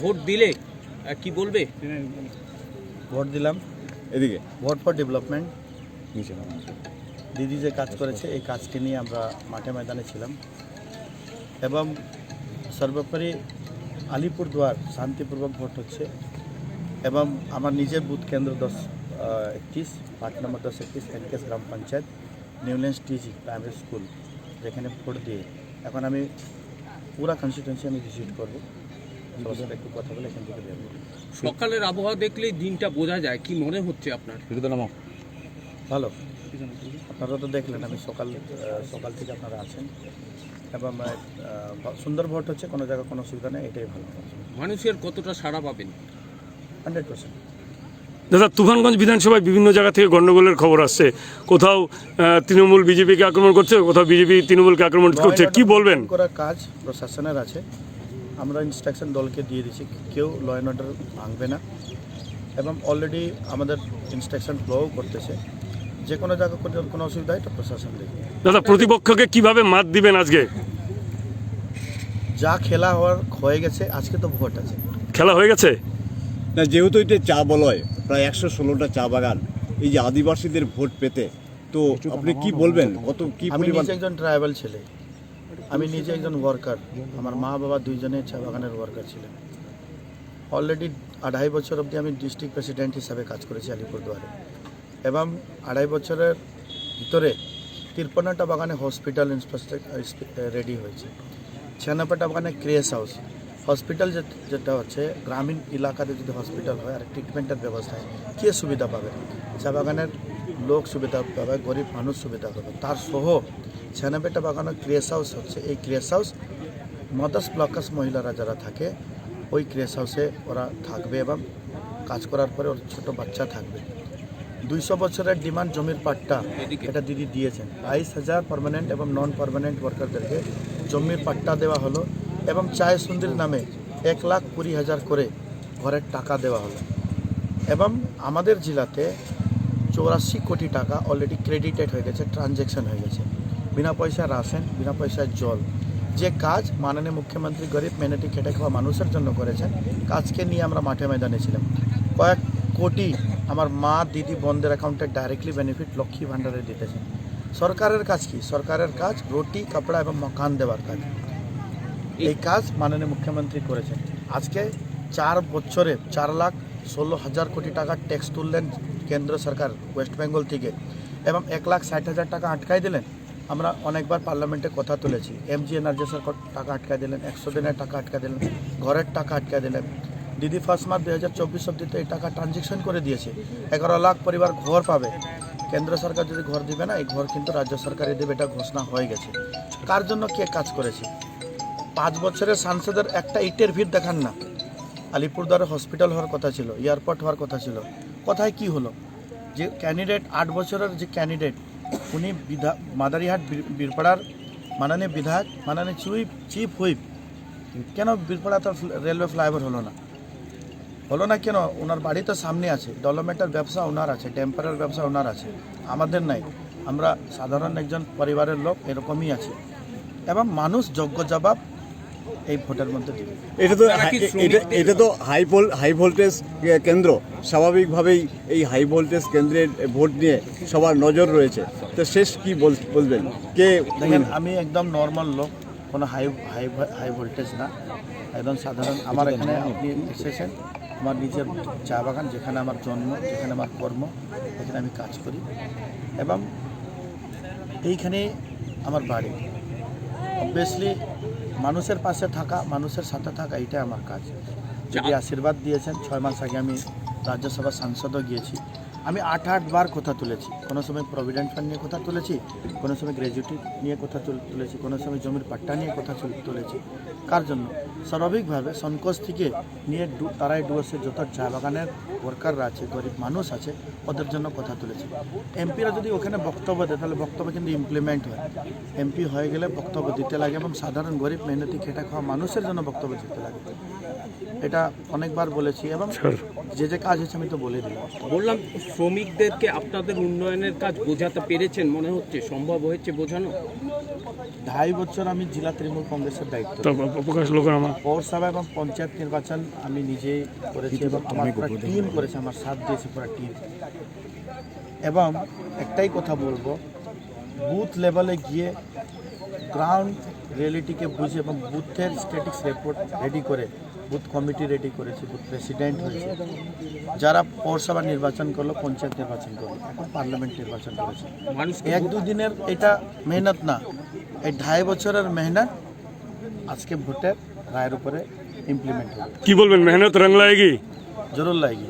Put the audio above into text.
Vote দিলে কি বলবে? ভোট দিলাম। এদিকে। Vote for development. দিদি যে কাজ করেছে এই কাজকে নিয়ে আমরা মাঠে ময়দানে ছিলাম। এবং সর্বোপরি আলিপুরদুয়ার শান্তিপূর্বক ভোট হচ্ছে। এবং আমার নিজের বুথ কেন্দ্র দশ একত্রিশ পার্ট নম্বর দশ একত্রিশ এনকেস গ্রাম পঞ্চায়েত নিউল্যান্স টিজি প্রাইমারি স্কুল যেখানে ভোট দিয়ে। এখন আমি পুরা কনস্টিটুয়েন্সি আমি ভিজিট করব। সবার একটু কথা বলে এখান থেকে সকালের আবহাওয়া দেখলেই দিনটা বোঝা যায় কি মনে হচ্ছে আপনার? ভালো। আপনারা তো দেখলেন আমি সকাল সকাল থেকে আপনারা আছেন। এবং সুন্দর ভোট হচ্ছে কোনো জায়গায় কোনো অসুবিধা নেই এটাই ভালো। মানুষের কতটা সাড়া পাবেন? Hundred percent. দাদা তুফানগঞ্জ বিধানসভায় বিভিন্ন জায়গা থেকে গণ্ডগোলের খবর আসছে। কোথাও তৃণমূল বিজেপিকে আক্রমণ করছে কোথাও বিজেপি তৃণমূলকে আক্রমণ করছে কি বলবেন? করার কাজ প্রশাসনের আছে। আমরা ইনস্ট্রাকশন দলকে দিয়ে দিচ্ছি কেউ ল অ্যান্ড অর্ডার ভাঙবে না। এবং অলরেডি আমাদের ইনস্ট্রাকশন ফ্লোও করতেছে। যে কোনো জায়গা কোনো- কোনো অসুবিধা হয় এটা প্রশাসন দেখবে। দাদা প্রতিপক্ষকে কীভাবে মাত দিবেন আজকে? যা খেলা হওয়ার হয়ে গেছে আজকে তো ভোট আছে। খেলা হয়ে গেছে? না যেহেতু এটা চা বলয় প্রায় একশো ষোলোটা চা বাগান এই যে আদিবাসীদের ভোট পেতে তো আপনি কি বলবেন? কত কি আমি পরিমাণ নিজে একজন ট্রাইবাল ছেলে। আমি নিজে একজন ওয়ার্কার আমার মা বাবা দুইজনে চা বাগানের ওয়ার্কার ছিলেন। অলরেডি আড়াই বছর অবধি আমি ডিস্ট্রিক্ট প্রেসিডেন্ট হিসাবে কাজ করেছি আলিপুরদুয়ারে। এবং আড়াই বছরের ভিতরে তিরপন্নটা বাগানে হসপিটাল ইনফ্রাস্ট্রাকচার রেডি হয়েছে। ছিয়ানব্বইটা বাগানে ক্রেস হাউস হসপিটাল যেটা হচ্ছে, গ্রামীণ এলাকাতে যদি হসপিটাল হয়, আর ট্রিটমেন্টের ব্যবস্থা হয়, কে সুবিধা পাবে? চা বাগানের লোক সুবিধা পাবে, গরিব মানুষ সুবিধা পাবে। তার সহ ছিয়ানব্বইটা বাগানের ক্রেস হাউস হচ্ছে। এই ক্রেস হাউস মদাস ব্লকাস মহিলারা যারা থাকে ওই ক্রেস হাউসে ওরা থাকবে এবং কাজ করার পরে ওর ছোটো বাচ্চা থাকবে। দুইশো বছরের ডিমান্ড জমির পাট্টা এটা দিদি দিয়েছেন। বাইশ হাজার পারমানেন্ট এবং নন পারমানেন্ট ওয়ার্কারদেরকে জমির পাট্টা দেওয়া হলো এবং চায় সুন্দর নামে এক লাখ কুড়ি হাজার করে ঘরের টাকা দেওয়া হলো। এবং আমাদের জেলাতে চৌরাশি কোটি টাকা অলরেডি ক্রেডিটেড হয়ে গেছে ট্রানজ্যাকশন হয়ে গেছে। বিনা পয়সায় রাশন বিনা পয়সায় জল। যে কাজ মাননীয় মুখ্যমন্ত্রী গরিব মেহনতি খেটে খাওয়া মানুষের জন্য করেছেন, কাজকে নিয়ে আমরা মাঠে ময়দানে ছিলাম। কয়েক কোটি আমার মা, দিদি, বোনদের অ্যাকাউন্টে ডাইরেক্টলি বেনিফিট লক্ষ্মী ভাণ্ডারে দিতেছেন। সরকারের কাজ কি? সরকারের কাজ রুটি, কাপড়া এবং মকান দেওয়ার কাজ। এই কাজ মাননীয় মুখ্যমন্ত্রী করেছেন। আজকে চার বছরে চার লাখ ষোলো হাজার কোটি টাকা ট্যাক্স তুললেন কেন্দ্র সরকার ওয়েস্ট বেঙ্গল থেকে, এবং এক লাখ ষাট হাজার টাকা আটকাই দিলেন। আমরা অনেকবার পার্লামেন্টে কথা তুলেছি। এম জি এনার্জিসের টাকা আটকাই দিলেন, একশো দিনের টাকা আটকা দিলেন, ঘরের টাকা আটকা দিলেন। দিদি ফার্স্ট মার্চ দুই হাজার চব্বিশ অব্দিতে এই টাকা ট্রানজেকশন করে দিয়েছে। এগারো লাখ পরিবার ঘর পাবে। কেন্দ্র সরকার যদি ঘর দিবে না, এই ঘর কিন্তু রাজ্য সরকারই দেবে, এটা ঘোষণা হয়ে গেছে। কার জন্য কে কাজ করেছে? পাঁচ বছরের সাংসদের একটা ইটের ভিড় দেখান না। আলিপুরদুয়ারে হসপিটাল হওয়ার কথা ছিল, এয়ারপোর্ট হওয়ার কথা ছিল। কোথায় কি হলো? যে ক্যান্ডিডেট আট বছরের যে ক্যান্ডিডেট উনি বিধা মাদারিহাট বীর- বীরপাড়ার মাননীয় বিধায়ক, মাননীয় চুইপ চিফ হুইপ। কেন বীরপাড়া তো রেলওয়ে ফ্লাইওভার হলো না? হলো না কেন? ওনার বাড়ি তো সামনে আছে। ডলোমেটার ব্যবসা ওনার আছে, টেম্পারের ব্যবসা ওনার আছে। আমাদের নাই। আমরা সাধারণ একজন পরিবারের লোক, এরকমই আছে। এবং মানুষ যোগ্য জবাব এই ভোটের মধ্যে দেবে এটা তো এটা এটা তো হাই ভোল হাই ভোল্টেজ কেন্দ্র। স্বাভাবিকভাবেই এই হাই ভোল্টেজ কেন্দ্রের ভোট নিয়ে সবার নজর রয়েছে। তো শেষ কি বল- বলবেন? কে দেখেন আমি একদম নর্মাল লোক কোনো হাই হাই হাই ভোল্টেজ না। একদম সাধারণ। আমার এখানে আপনি এসেছেন আমার নিজের চা বাগান যেখানে আমার জন্ম যেখানে আমার কর্ম এখানে আমি কাজ করি। এবং এইখানে আমার বাড়ি। অবভিয়াসলি মানুষের পাশে থাকা মানুষের সাথে থাকা এটাই আমার কাজ। যদি আশীর্বাদ দিয়েছেন ছয় মাস আগে আমি রাজ্যসভার সাংসদও গিয়েছি। আমি আট আটবার কথা তুলেছি। কোনো সময় প্রভিডেন্ট ফান্ড নিয়ে কথা তুলেছি কোনো সময় গ্র্যাজুয়েটি নিয়ে কথা তুলেছি কোনো সময় জমির পাট্টা নিয়ে কথা তুল- তুলেছি। কার জন্য? স্বাভাবিকভাবে সংকোচ থেকে নিয়ে ডু- তারাই ডুয়ার্সের যত চা বাগানের ওয়ার্কাররা আছে গরিব মানুষ আছে ওদের জন্য কথা তুলেছি। এমপিরা যদি ওখানে বক্তব্য দেয় তাহলে বক্তব্য কিন্তু ইমপ্লিমেন্ট হয়। এমপি হয়ে গেলে বক্তব্য দিতে লাগে এবং সাধারণ গরিব মেহনতি খেটে খাওয়া মানুষের জন্য বক্তব্য দিতে লাগে। এটা অনেকবার বলেছি এবং যে যে কাজ হচ্ছে আমি তো বলে দিলাম। বললাম শ্রমিকদেরকে আপনাদের উন্নয়নের কাজ বোঝাতে পেরেছেন মনে হচ্ছে? সম্ভব হয়েছে বোঝানো? ঢাই বছর আমি জেলা তৃণমূল কংগ্রেসের দায়িত্ব। তো প্রকাশ লোকের আমার। পৌরসভা এবং পঞ্চায়েত নির্বাচন আমি নিজেই করেছি এবং আমার পুরো টিম করেছে আমার সাথ দিয়েছে পুরো টিম এবং একটাই কথা বলব বুথ লেভেলে গিয়ে গ্রাউন্ড রিয়েলিটিকে বুঝে এবং বুথের স্ট্যাটিক্স রিপোর্ট রেডি করে বুথ কমিটি রেডি করেছে বুথ প্রেসিডেন্ট হয়েছে। যারা পৌরসভা নির্বাচন করল পঞ্চায়েত নির্বাচন করল এখন পার্লামেন্ট নির্বাচন করেছে। এক দুদিনের এটা মেহনত না এই ঢাই বছরের মেহনত আজকে ভোটের রায়ের উপরে ইমপ্লিমেন্ট হবে। কি বলবেন মেহনত রং লায়েগি? জরুর লাগি